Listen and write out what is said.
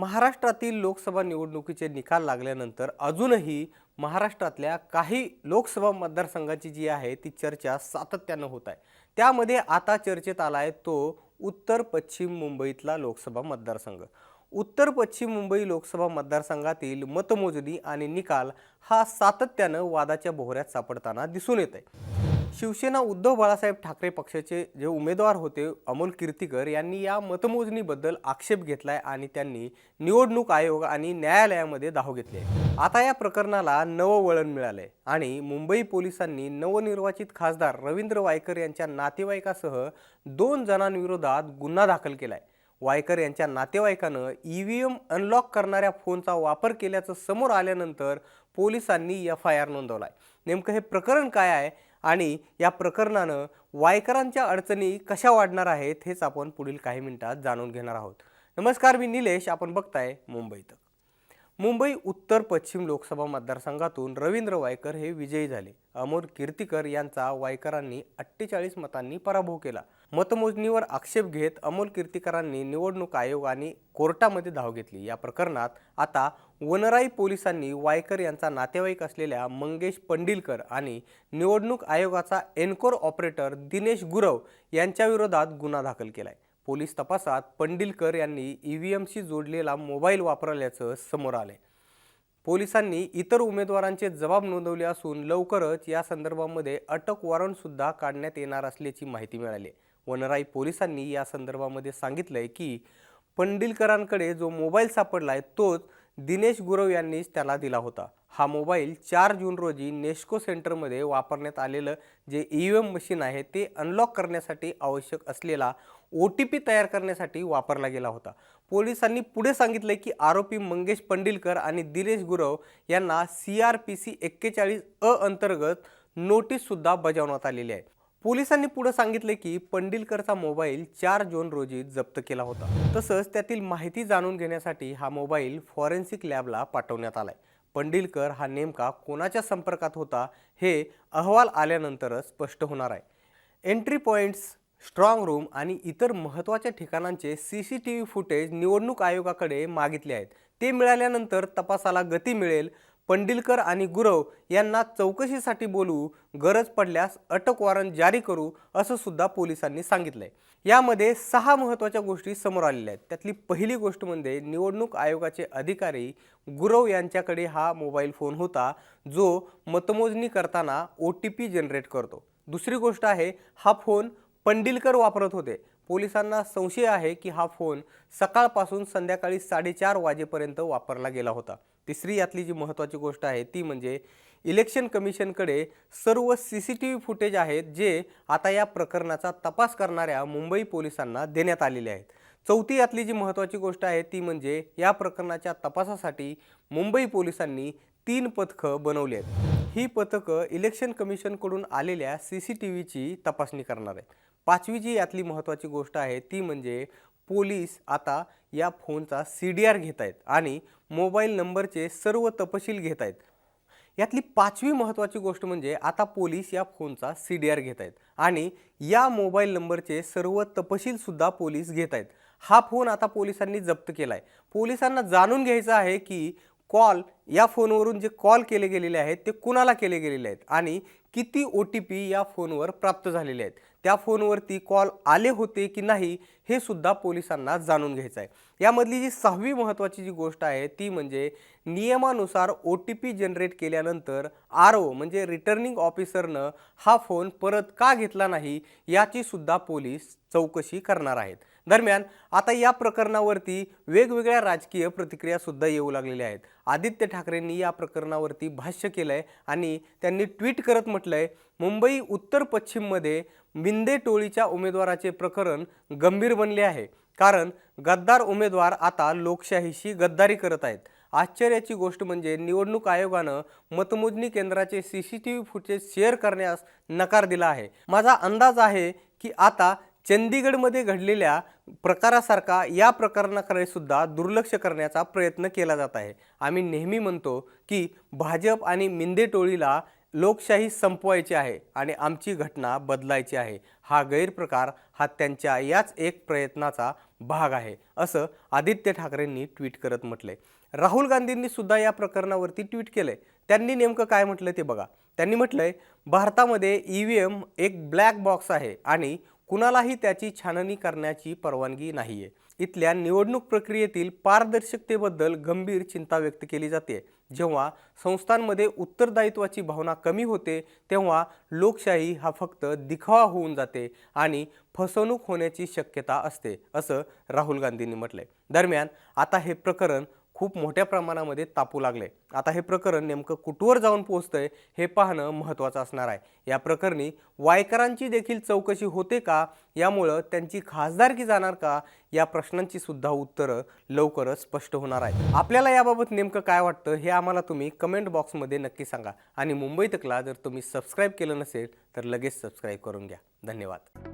महाराष्ट्रातील लोकसभा निवडणुकीचे निकाल लागल्यानंतर अजूनही महाराष्ट्रातल्या काही लोकसभा मतदारसंघाची जी आहे ती चर्चा सातत्यानं होत आहे. त्यामध्ये आता चर्चेत आला आहे तो उत्तर पश्चिम मुंबईतला लोकसभा मतदारसंघ. उत्तर पश्चिम मुंबई लोकसभा मतदारसंघातील मतमोजणी आणि निकाल हा सातत्यानं वादाच्या बोहऱ्यात सापडताना दिसून येत आहे शिवसेना उद्धव बाळासाहेब ठाकरे पक्षाचे जे उमेदवार होते अमोल कीर्तीकर यांनी या मतमोजणीबद्दल आक्षेप घेतलाय आणि त्यांनी निवडणूक आयोग आणि न्यायालयामध्ये धाव घेतली आहे आता या प्रकरणाला नवं वळण मिळालंय आणि मुंबई पोलिसांनी नवनिर्वाचित खासदार रवींद्र वायकर यांच्या नातेवाईकासह दोन जणांविरोधात गुन्हा दाखल केलाय. वायकर यांच्या नातेवाईकानं ई व्ही एम अनलॉक करणाऱ्या फोनचा वापर केल्याचं समोर आल्यानंतर पोलिसांनी एफ आय आर नोंदवलाय. नेमकं हे प्रकरण काय आहे? आणि या प्रकरणानं वायकरांच्या अडचणी कशा वाढणार आहेत हेच आपण पुढील काही मिनिटात जाणून घेणार आहोत. नमस्कार मी निलेश आपण बघताय मुंबईत मुंबई उत्तर पश्चिम लोकसभा मतदारसंघातून रवींद्र वायकर हे विजयी झाले. अमोल कीर्तीकर यांचा वायकरांनी अठ्ठेचाळीस मतांनी पराभव केला. मतमोजणीवर आक्षेप घेत अमोल कीर्तीकरांनी निवडणूक आयोग आणि कोर्टामध्ये धाव घेतली. या प्रकरणात आता वनराई पोलिसांनी वायकर यांचा नातेवाईक असलेल्या मंगेश पंडिलकर आणि निवडणूक आयोगाचा एन्कोर ऑपरेटर दिनेश गुरव यांच्याविरोधात गुन्हा दाखल केला आहे पोलीस तपासात पंडिलकर यांनी ई व्ही एमशी जोडलेला मोबाईल वापरल्याचं समोर आलंय. पोलिसांनी इतर उमेदवारांचे जबाब नोंदवले असून लवकरच या संदर्भामध्ये अटक वॉरंटसुद्धा काढण्यात येणार असल्याची माहिती मिळाली. वनराई पोलिसांनी या संदर्भामध्ये सांगितलंय की पंडिलकरांकडे जो मोबाईल सापडलाय तोच दिनेश गुरव यांनीच त्याला दिला होता. हा मोबाईल चार जून रोजी नेस्को सेंटरमध्ये वापरण्यात आलेलं जे ई व्ही एम मशीन आहे ते अनलॉक करण्यासाठी आवश्यक असलेला ओ टी पी तयार करण्यासाठी वापरला गेला होता. पोलिसांनी पुढे सांगितलं की आरोपी मंगेश पंडिलकर आणि दिनेश गुरव यांना सी आर पी सी एक्केचाळीस अ अंतर्गत नोटीससुद्धा बजावण्यात आलेली आहे. पोलिसांनी पुढे सांगितले की पंडिलकरचा मोबाईल चार जून रोजी जप्त केला होता. तसंच त्यातील माहिती जाणून घेण्यासाठी हा मोबाईल फॉरेन्सिक लॅबला पाठवण्यात आला आहे पंडिलकर हा नेमका कोणाच्या संपर्कात होता हे अहवाल आल्यानंतरच स्पष्ट होणार आहे. एंट्री पॉईंट्स स्ट्रॉंग रूम आणि इतर महत्त्वाच्या ठिकाणांचे C C T V footage निवडणूक आयोगाकडे मागितले आहेत. ते मिळाल्यानंतर तपासाला गती मिळेल पंडिलकर आणि गुरव यांना चौकशीसाठी बोलवू गरज पडल्यास अटक वॉरंट जारी करू असं सुद्धा पोलिसांनी सांगितलं आहे यामध्ये सहा महत्त्वाच्या गोष्टी समोर आलेल्या आहेत. त्यातली पहिली गोष्ट म्हणजे निवडणूक आयोगाचे अधिकारी गुरव यांच्याकडे हा मोबाईल फोन होता जो मतमोजणी करताना ओ टी पी जनरेट करतो. दुसरी गोष्ट आहे हा फोन पंडिलकर वापरत होते. पोलिसांना संशय आहे की हा फोन सकाळपासून संध्याकाळी साडेचार वाजेपर्यंत वापरला गेला होता. तिसरी यातली जी महत्त्वाची गोष्ट आहे ती म्हणजे इलेक्शन कमिशनकडे सर्व C C T V footage आहेत जे आता या प्रकरणाचा तपास करणाऱ्या मुंबई पोलिसांना देण्यात आलेले आहेत. चौथी यातली जी महत्त्वाची गोष्ट आहे ती म्हणजे या प्रकरणाच्या तपासासाठी मुंबई पोलिसांनी तीन पथकं बनवली आहेत. ही पथकं इलेक्शन कमिशनकडून आलेल्या सी सी टी व्हीची तपासणी करणार आहेत. पाचवी जी यातली महत्त्वाची गोष्ट आहे ती म्हणजे पोलीस आता या फोनचा सी डी आर घेत आहेत आणि मोबाईल नंबरचे सर्व तपशील घेत आहेत यातली पाचवी महत्त्वाची गोष्ट म्हणजे आता पोलीस या फोनचा सी डी आर घेत आहेत आणि या मोबाईल नंबरचे सर्व तपशीलसुद्धा पोलीस घेत आहेत हा फोन आता पोलिसांनी जप्त केला आहे पोलिसांना जाणून घ्यायचं आहे की कॉल या फोनवरून जे कॉल केले गेलेले आहेत ते कुणाला केले गेलेले आहेत आणि किती ओ टी पी या फोनवर प्राप्त झालेले आहेत. त्या फोनवरती कॉल आले होते की नाही हे सुद्धा पोलिसांना जाणून घ्यायचं आहे यामधली जी सहावी महत्त्वाची जी गोष्ट आहे ती म्हणजे नियमानुसार ओ टी पी जनरेट केल्यानंतर आर ओ म्हणजे रिटर्निंग ऑफिसरनं हा फोन परत का घेतला नाही याची सुद्धा पोलीस चौकशी करणार आहेत. दरम्यान आता या प्रकरणावरती वेगवेगळ्या राजकीय प्रतिक्रिया सुद्धा येऊ लागलेल्या आहेत. आदित्य ठाकरेंनी या प्रकरणावरती भाष्य केलं आहे आणि त्यांनी ट्विट करत म्हटलं आहे मुंबई उत्तर पश्चिममध्ये मिंदे टोळीच्या उमेदवाराचे प्रकरण गंभीर बनले आहे. कारण गद्दार उमेदवार आता लोकशाहीशी गद्दारी करत आहेत. आश्चर्याची गोष्ट म्हणजे निवडणूक आयोगानं मतमोजणी केंद्राचे C C T V footage share करण्यास नकार दिला आहे. माझा अंदाज आहे की आता चंदीगडमध्ये घडलेल्या प्रकारासारखा या प्रकरणाकडे सुद्धा दुर्लक्ष करण्याचा प्रयत्न केला जात आहे. आम्ही नेहमी म्हणतो की भाजप आणि मिंदे टोळीला लोकशाही संपवायची आहे आणि आमची घटना बदलायची आहे. हा गैरप्रकार हा त्यांच्या याच एक प्रयत्नाचा भाग आहे असं आदित्य ठाकरेंनी ट्विट करत म्हटलंय. राहुल गांधींनी सुद्धा या प्रकरणावरती ट्विट केलंय. त्यांनी नेमकं काय म्हटलं ते बघा. त्यांनी म्हटलंय भारतामध्ये ई व्ही एम एक ब्लॅक बॉक्स आहे आणि कुणालाही त्याची छाननी करण्याची परवानगी नाहीये. इथल्या निवडणूक प्रक्रियेतील पारदर्शकतेबद्दल गंभीर चिंता व्यक्त केली जाते. जेव्हा संस्थांमध्ये उत्तरदायित्वाची भावना कमी होते तेव्हा लोकशाही हा फक्त दिखावा होऊन जाते आणि फसवणूक होण्याची शक्यता असते असं राहुल गांधींनी म्हटलंय. दरम्यान आता हे प्रकरण खूप मोठ्या प्रमाणामध्ये तापू लागले. आता हे प्रकरण नेमकं कुठवर जाऊन पोहोचतंय हे पाहणं महत्त्वाचं असणार आहे. या प्रकरणी वायकरांची देखील चौकशी होते का? यामुळं त्यांची खासदारकी जाणार का? या प्रश्नांची सुद्धा उत्तरं लवकरच स्पष्ट होणार आहे आपल्याला याबाबत नेमकं काय वाटतं हे आम्हाला तुम्ही कमेंट बॉक्समध्ये नक्की सांगा. आणि मुंबई तकला जर तुम्ही सबस्क्राईब केलं नसेल तर लगेच सबस्क्राईब करून घ्या. धन्यवाद.